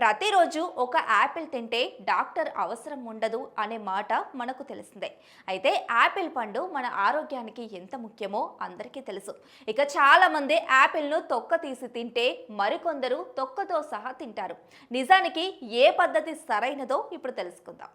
ప్రతిరోజు ఒక యాపిల్ తింటే డాక్టర్ అవసరం ఉండదు అనే మాట మనకు తెలిసిందే. అయితే యాపిల్ పండు మన ఆరోగ్యానికి ఎంత ముఖ్యమో అందరికీ తెలుసు. ఇక చాలా మంది యాపిల్ను తొక్క తీసి తింటే మరికొందరు తొక్కతో సహా తింటారు. నిజానికి ఏ పద్ధతి సరైనదో ఇప్పుడు తెలుసుకుందాం.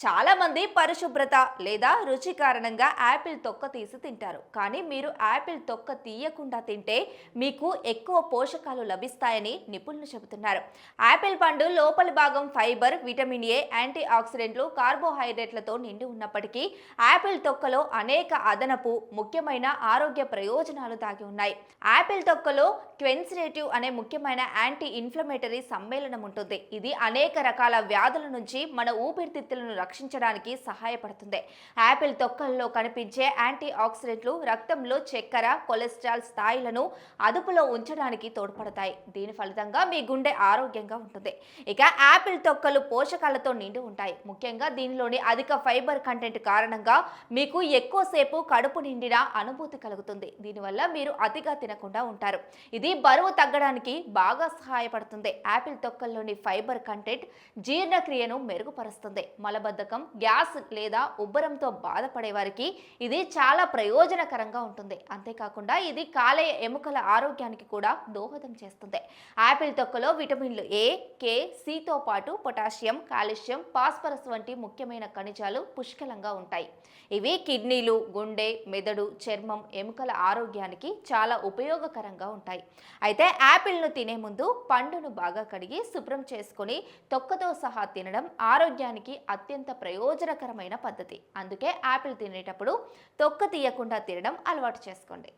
చాలామంది పరిశుభ్రత లేదా రుచి కారణంగా యాపిల్ తొక్క తీసి తింటారు. కానీ మీరు యాపిల్ తొక్క తీయకుండా తింటే మీకు ఎక్కువ పోషకాలు లభిస్తాయని నిపుణులు చెబుతున్నారు. యాపిల్ పండు లోపలి భాగం ఫైబర్ విటమిన్ ఏ యాంటీ ఆక్సిడెంట్లు కార్బోహైడ్రేట్లతో నిండి ఉన్నప్పటికీ యాపిల్ తొక్కలో అనేక అదనపు ముఖ్యమైన ఆరోగ్య ప్రయోజనాలు దాగి ఉన్నాయి. యాపిల్ తొక్కలో క్వెన్సినేటివ్ అనే ముఖ్యమైన యాంటీ ఇన్ఫ్లమేటరీ సమ్మేళనం ఉంటుంది. ఇది అనేక రకాల వ్యాధుల నుంచి మన ఊపిరితిత్తులను రక్షించడానికి సహాయపడుతుంది. యాపిల్ తొక్కల్లో కనిపించే యాంటీ ఆక్సిడెంట్లు రక్తంలో చక్కెర కొలెస్ట్రాల్ స్థాయిలను అదుపులో ఉంచడానికి తోడ్పడతాయి. దీని ఫలితంగా మీ గుండె ఆరోగ్యంగా ఉంటుంది. ఇక యాపిల్ తొక్కలు పోషకాలతో నిండి ఉంటాయి. ముఖ్యంగా దీనిలోని అధిక ఫైబర్ కంటెంట్ కారణంగా మీకు ఎక్కువసేపు కడుపు నిండిన అనుభూతి కలుగుతుంది. దీనివల్ల మీరు అతిగా తినకుండా ఉంటారు. ఇది బరువు తగ్గడానికి బాగా సహాయపడుతుంది. యాపిల్ తొక్కల్లోని ఫైబర్ కంటెంట్ జీర్ణక్రియను మెరుగుపరుస్తుంది. మలబద్ధ మలబద్ధకం గ్యాస్ లేదా ఉబ్బరంతో బాధపడే వారికి ఇది చాలా ప్రయోజనకరంగా ఉంటుంది. అంతేకాకుండా ఇది కాలేయ ఎముకల ఆరోగ్యానికి కూడా దోహదం చేస్తుంది. యాపిల్ తొక్కలో విటమిన్లు ఏ కే సితో పాటు పొటాషియం కాల్షియం పాస్పరస్ వంటి ముఖ్యమైన ఖనిజాలు పుష్కలంగా ఉంటాయి. ఇవి కిడ్నీలు గుండె మెదడు చర్మం ఎముకల ఆరోగ్యానికి చాలా ఉపయోగకరంగా ఉంటాయి. అయితే యాపిల్ను తినే ముందు పండును బాగా కడిగి శుభ్రం చేసుకొని తొక్కతో సహా తినడం ఆరోగ్యానికి అత్యంత అత్యంత ప్రయోజనకరమైన పద్ధతి. అందుకే యాపిల్ తినేటప్పుడు తొక్క తీయకుండా తినడం అలవాటు చేసుకోండి.